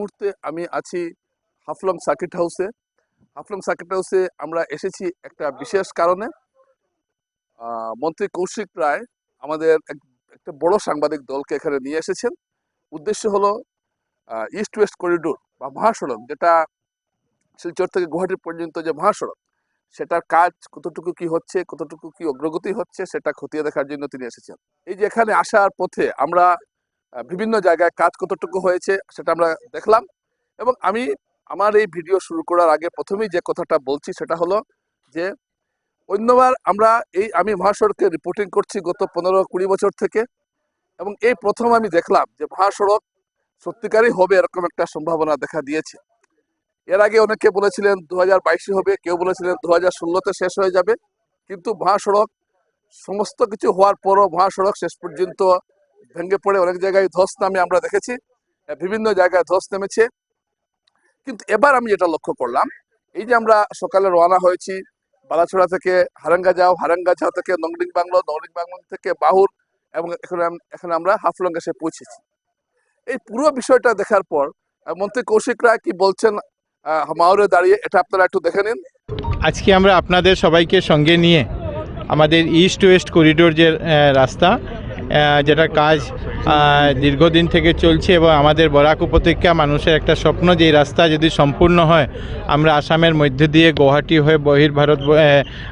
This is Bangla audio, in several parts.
মুহূর্তে আমি আছি হাফলং সার্কিট হাউসে। হাফলং সার্কিট হাউসে আমরা এসেছি একটা বিশেষ কারণে। মন্ত্রী কৌশিক রায় আমাদের এক- একটা বড় সাংবাদিক দলকে এখানে নিয়ে এসেছেন। উদ্দেশ্য হলো ইস্ট ওয়েস্ট করিডোর বা মহাসড়ক, যেটা শিলচর থেকে গুয়াহাটি পর্যন্ত যে মহাসড়ক, সেটার কাজ কতটুকু কি হচ্ছে, কতটুকু কি অগ্রগতি হচ্ছে, সেটা খতিয়ে দেখার জন্য তিনি এসেছেন। এই যে এখানে আসার পথে আমরা বিভিন্ন জায়গায় কাজ কতটুকু হয়েছে সেটা আমরা দেখলাম। এবং আমি আমার এই ভিডিও শুরু করার আগে প্রথমেই যে কথাটা বলছি সেটা হলো যে, অন্যবার আমরা এই আমি মহাসড়কে রিপোর্টিং করছি গত পনেরো কুড়ি বছর থেকে। এবং এই প্রথম আমি দেখলাম যে মহাসড়ক সত্যিকারই হবে এরকম একটা সম্ভাবনা দেখা দিয়েছে। এর আগে অনেকে বলেছিলেন দু হাজার বাইশে হবে, কেউ বলেছিলেন দু হাজার ষোলোতে শেষ হয়ে যাবে। কিন্তু মহাসড়ক সমস্ত কিছু হওয়ার পরও মহাসড়ক শেষ পর্যন্ত ভেঙে পড়ে অনেক জায়গায় ধস নামে আমরা দেখেছি বিভিন্ন জায়গায় ধস নেমেছে। কিন্তু এবার আমি যেটা লক্ষ্য করলাম, এই যে আমরা সকালে রওনা হয়েছি, বালাছড়া থেকে হারাঙ্গা যাও হারাঙ্গা যাও থেকে নংডিং বাংলো নংডিং বাংলো থেকে বাহুর এবং এখানে এখানে আমরা হাফলং এসে পৌঁছেছি। এই পুরো বিষয়টা দেখার পর মন্ত্রী কৌশিক রায় কি বলছেন মাউরে দাঁড়িয়ে, এটা আপনারা একটু দেখে নিন। আজকে আমরা আপনাদের সবাইকে সঙ্গে নিয়ে আমাদের ইস্ট ওয়েস্ট করিডোর যে রাস্তা যেটার কাজ দীর্ঘদিন থেকে চলছে এবং আমাদের বরাক উপত্যকা মানুষের একটা স্বপ্ন যে রাস্তা যদি সম্পূর্ণ হয়, আমরা আসামের মধ্যে দিয়ে গুয়াহাটি হয়ে বহির ভারত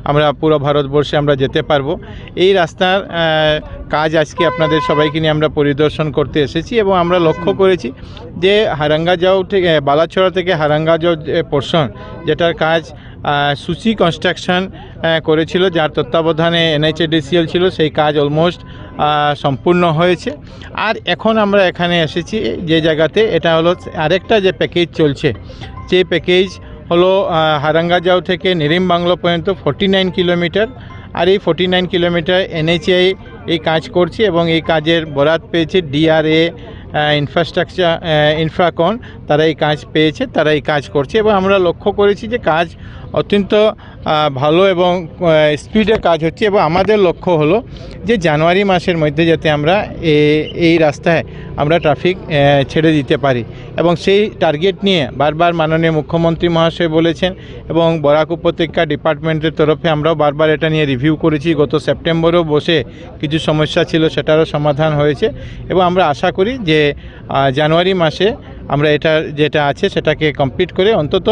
আমরা পুরো ভারতবর্ষে আমরা যেতে পারব। এই রাস্তার কাজ আজকে আপনাদের সবাইকে নিয়ে আমরা পরিদর্শন করতে এসেছি এবং আমরা লক্ষ্য করেছি যে হারাঙ্গাজাও থেকে, বালাছড়া থেকে হারাঙ্গাজাও যে পোর্শন যেটার কাজ সুচি কনস্ট্রাকশন করেছিল, যার তত্ত্বাবধানে এনএইচএডিসিএল ছিল, সেই কাজ অলমোস্ট সম্পূর্ণ হয়েছে। আর এখন আমরা এখানে এসেছি, যে জায়গাতে এটা হলো আরেকটা যে প্যাকেজ চলছে। যে প্যাকেজ হলো হারাঙ্গাজাও থেকে নিরিম বাংলো পর্যন্ত ফর্টি নাইন কিলোমিটার। আর এই ফর্টি নাইন কিলোমিটার এনএইচআই এই কাজ করছে এবং এই কাজের বরাত পেয়েছে ডিআরএ ইনফ্রাস্ট্রাকচার ইনফ্রাকন তারা এই কাজ পেয়েছে, তারা এই কাজ করছে এবং আমরা লক্ষ্য করেছি যে কাজ অত্যন্ত ভালো এবং স্পিডে কাজ হচ্ছে এবং আমাদের লক্ষ্য হলো যে জানুয়ারি মাসের মধ্যে যাতে আমরা এই রাস্তায় আমরা ট্রাফিক ছেড়ে দিতে পারি। এবং সেই টার্গেট নিয়ে বারবার মাননীয় মুখ্যমন্ত্রী মহাশয় বলেছেন এবং বরাক উপত্যকা ডিপার্টমেন্টের তরফে আমরাও বারবার এটা নিয়ে রিভিউ করেছি। গত সেপ্টেম্বরেও বসে কিছু সমস্যা ছিল, সেটারও সমাধান হয়েছে এবং আমরা আশা করি যে জানুয়ারি মাসে আমরা এটা যেটা আছে সেটাকে কমপ্লিট করে অন্তত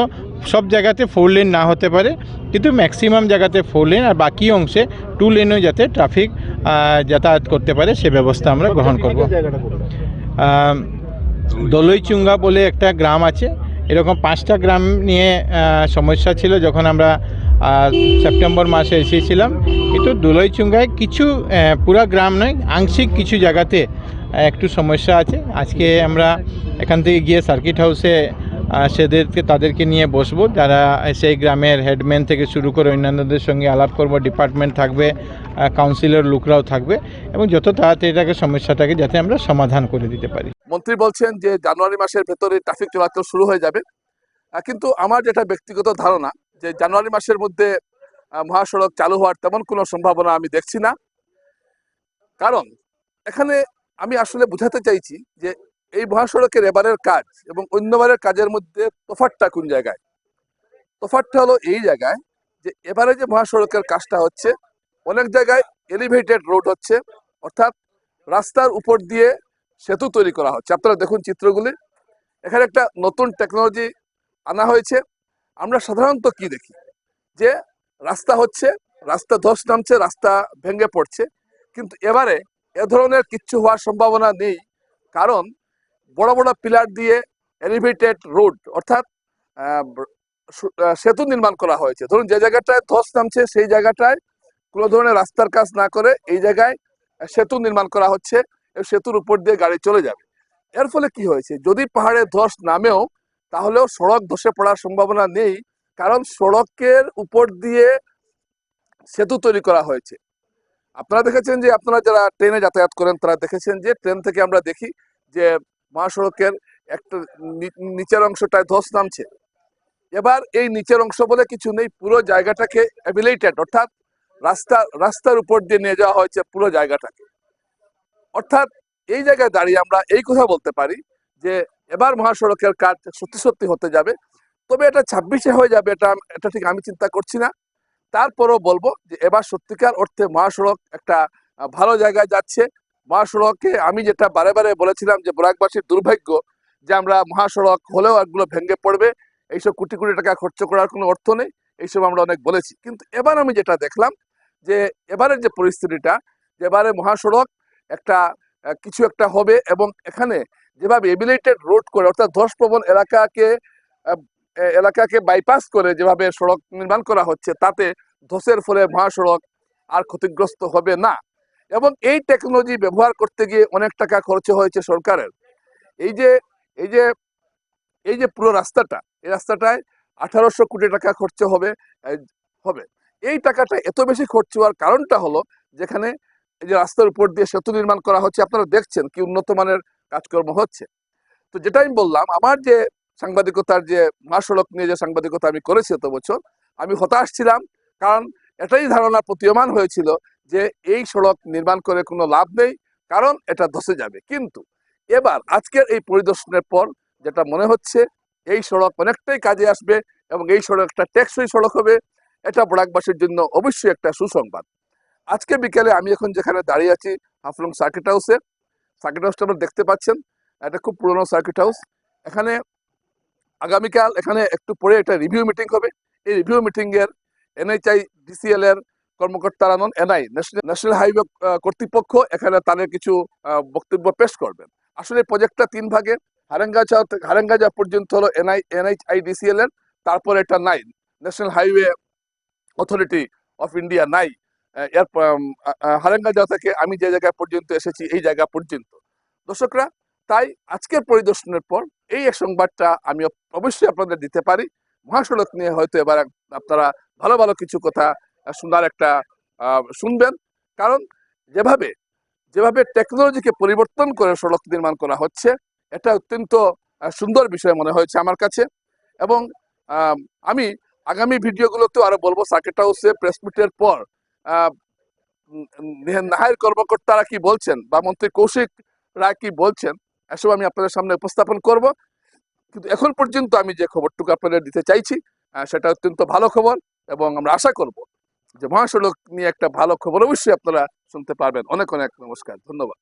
সব জায়গাতে ফোর লেন না হতে পারে কিন্তু ম্যাক্সিমাম জায়গাতে ফোর লেন আর বাকি অংশে টু লেনও যাতে ট্রাফিক যাতায়াত করতে পারে সে ব্যবস্থা আমরা গ্রহণ করব। দলইচুঙ্গা বলে একটা গ্রাম আছে এরকম পাঁচটা গ্রাম নিয়ে সমস্যা ছিল যখন আমরা সেপ্টেম্বর মাসে এসেছিলাম কিন্তু দোলইচুঙ্গায় কিছু পুরা গ্রাম নয় আংশিক কিছু জায়গাতে একটু সমস্যা আছে। আজকে আমরা এখান থেকে গিয়ে সার্কিট হাউসে সেদেরকে, তাদেরকে নিয়ে বসবো। যারা সেই গ্রামের হেডম্যান থেকে শুরু করে অন্যান্যদের সঙ্গে আলাপ করব ডিপার্টমেন্ট থাকবে কাউন্সিলর লোকরাও থাকবে এবং যত তাড়াতাড়ি এটাকে সমস্যাটাকে যাতে আমরা সমাধান করে দিতে পারি। মন্ত্রী বলছেন যে জানুয়ারি মাসের ভেতরে ট্রাফিক চলাচল শুরু হয়ে যাবে। কিন্তু আমার যেটা ব্যক্তিগত ধারণা যে জানুয়ারি মাসের মধ্যে মহাসড়ক চালু হওয়ার তেমন কোনো সম্ভাবনা আমি দেখছি না। কারণ, এখানে আমি আসলে বোঝাতে চাইছি যে এই মহাসড়কের এবারের কাজ এবং অন্যবারের কাজের মধ্যে তফাৎটা কোন জায়গায়? তফাৎটা হলো এই জায়গায় যে এবারে যে মহাসড়কের কাজটা হচ্ছে, অনেক জায়গায় এলিভেটেড রোড হচ্ছে, অর্থাৎ রাস্তার উপর দিয়ে সেতু তৈরি করা হচ্ছে। আপনারা দেখুন চিত্রগুলি। এখানে একটা নতুন টেকনোলজি আনা হয়েছে। আমরা সাধারণত কি দেখি? যে রাস্তা হচ্ছে, রাস্তা ধস নামছে, রাস্তা ভেঙে পড়ছে। কিন্তু এবারে এ ধরনের কিচ্ছু হওয়ার সম্ভাবনা নেই। কারণ বড় বড় পিলার দিয়ে এলিভেটেড রোড অর্থাৎ সেতু নির্মাণ করা হয়েছে। ধরুন যে জায়গাটায় ধস নামছে, সেই জায়গাটায় কোনো ধরনের রাস্তার কাজ না করে এই জায়গায় সেতু নির্মাণ করা হচ্ছে সেতুর উপর দিয়ে গাড়ি চলে যাবে। এর ফলে কি হয়েছে? যদি পাহাড়ে ধস নামেও, তাহলেও সড়ক ধসে পড়ার সম্ভাবনা নেই, কারণ সড়কের উপর দিয়ে সেতু তৈরি করা হয়েছে। আপনারা দেখেছেন যে, আপনারা যারা ট্রেনে যাতায়াত করেন, তারা দেখেছেন যে, ট্রেন থেকে আমরা দেখি যে মহাসড়কের একটা নিচের অংশটায় ধস নামছে। এবার এই নিচের অংশ বলে কিছু নেই, পুরো জায়গাটাকে অ্যাবিলেটেড অর্থাৎ রাস্তা, রাস্তার উপর দিয়ে নিয়ে যাওয়া হয়েছে পুরো জায়গাটাকে। অর্থাৎ এই জায়গায় দাঁড়িয়ে আমরা এই কথা বলতে পারি যে, এবার মহাসড়কের কাজ সত্যি সত্যি হতে যাবে। তবে এটা ছাব্বিশে হয়ে যাবে, এটা এটা ঠিক আমি চিন্তা করছি না। তারপরও বলব যে, এবার সত্যিকার অর্থে মহাসড়ক একটা ভালো জায়গায় যাচ্ছে। মহাসড়কে আমি যেটা বারে বারে বলেছিলাম যে বরাকবাসীর দুর্ভাগ্য যে আমরা মহাসড়ক হলেও এগুলো ভেঙে পড়বে, এইসব কোটি কোটি টাকা খরচ করার কোনো অর্থ নেই, এইসব আমরা অনেক বলেছি। কিন্তু এবার আমি যেটা দেখলাম যে এবারের যে পরিস্থিতিটা এবারে মহাসড়ক একটা কিছু একটা হবে এবং এখানে যেভাবে এবিলেটেড রোড করে, অর্থাৎ ধস প্রবণ এলাকাকে এলাকাকে বাইপাস করে যেভাবে সড়ক নির্মাণ করা হচ্ছে, তাতে ধসের ফলে মহাসড়ক আর ক্ষতিগ্রস্ত হবে না। এবং এই টেকনোলজি ব্যবহার করতে গিয়ে অনেক টাকা খরচ হয়েছে সরকারের। এই যে এই যে এই যে পুরো রাস্তাটা, এই রাস্তাটায় আঠারোশো কোটি টাকা খরচ হবে হবে। এই টাকাটা এত বেশি খরচ হওয়ার কারণটা হলো যেখানে এই যে রাস্তার উপর দিয়ে সেতু নির্মাণ করা হচ্ছে, আপনারা দেখছেন কি উন্নত মানের কাজকর্ম হচ্ছে। তো যেটা আমি বললাম, আমার যে সাংবাদিকতার যে মহাসড়ক নিয়ে যে সাংবাদিকতা আমি করেছি এত বছর, আমি হতাশ ছিলাম, কারণ এটাই ধারণা প্রতীয়মান হয়েছিল যে এই সড়ক নির্মাণ করে কোনো লাভ নেই, কারণ এটা ধসে যাবে। কিন্তু এবার আজকের এই পরিদর্শনের পর যেটা মনে হচ্ছে, এই সড়ক অনেকটাই কাজে আসবে এবং এই সড়ক একটা টেকসই সড়ক হবে, এটা বরাকবাসীর জন্য অবশ্যই একটা সুসংবাদ। আজকে বিকেলে আমি এখন যেখানে দাঁড়িয়ে আছি, হাফলং সার্কিট হাউসে। সার্কিট হাউসটা আপনারা দেখতে পাচ্ছেন এটা খুব পুরনো সার্কিট হাউস। এখানে আগামীকাল এখানে একটু পরে একটা রিভিউ মিটিং হবে। এই রিভিউ মিটিং এর এনএইচআই ডিসিএল এর কর্মকর্তারা নন, এনআই, ন্যাশনাল হাইওয়ে কর্তৃপক্ষ এখানে তাদের কিছু বক্তব্য পেশ করবেন। আসলে প্রজেক্টটা তিন ভাগে হারেঙ্গাচা হারেঙ্গাজা পর্যন্ত হলো এনআই এনএইচআই ডিসিএল এর, তারপর এটা নাই। National highway authority of India নাই। এর হারেঙ্গাজা থেকে আমি যে জায়গা পর্যন্ত এসেছি, এই জায়গা পর্যন্ত। দর্শকরা, তাই আজকের পরিদর্শনের পর এই সংবাদটা আমি অবশ্যই আপনাদের দিতে পারি। মহাসড়ক নিয়ে হয়তো এবার আপনারা ভালো ভালো কিছু কথা শোনার একটা শুনবেন। কারণ যেভাবে যেভাবে টেকনোলজিকে পরিবর্তন করে সড়ক নির্মাণ করা হচ্ছে এটা অত্যন্ত সুন্দর বিষয় মনে হয়েছে আমার কাছে। এবং আমি আগামী ভিডিওগুলোতেও আরও বলব সার্কিট হাউসে প্রেস মিটের পর উম, কর্মকর্তারা কি বলছেন বা মন্ত্রী কৌশিক রায় কি বলছেন এসব আমি আপনাদের সামনে উপস্থাপন করব। কিন্তু এখন পর্যন্ত আমি যে খবরটুকু আপনাদের দিতে চাইছি সেটা অত্যন্ত ভালো খবর এবং আমরা আশা করব যে মহাসড়ক নিয়ে একটা ভালো খবর অবশ্যই আপনারা শুনতে পারবেন। অনেক অনেক নমস্কার ধন্যবাদ।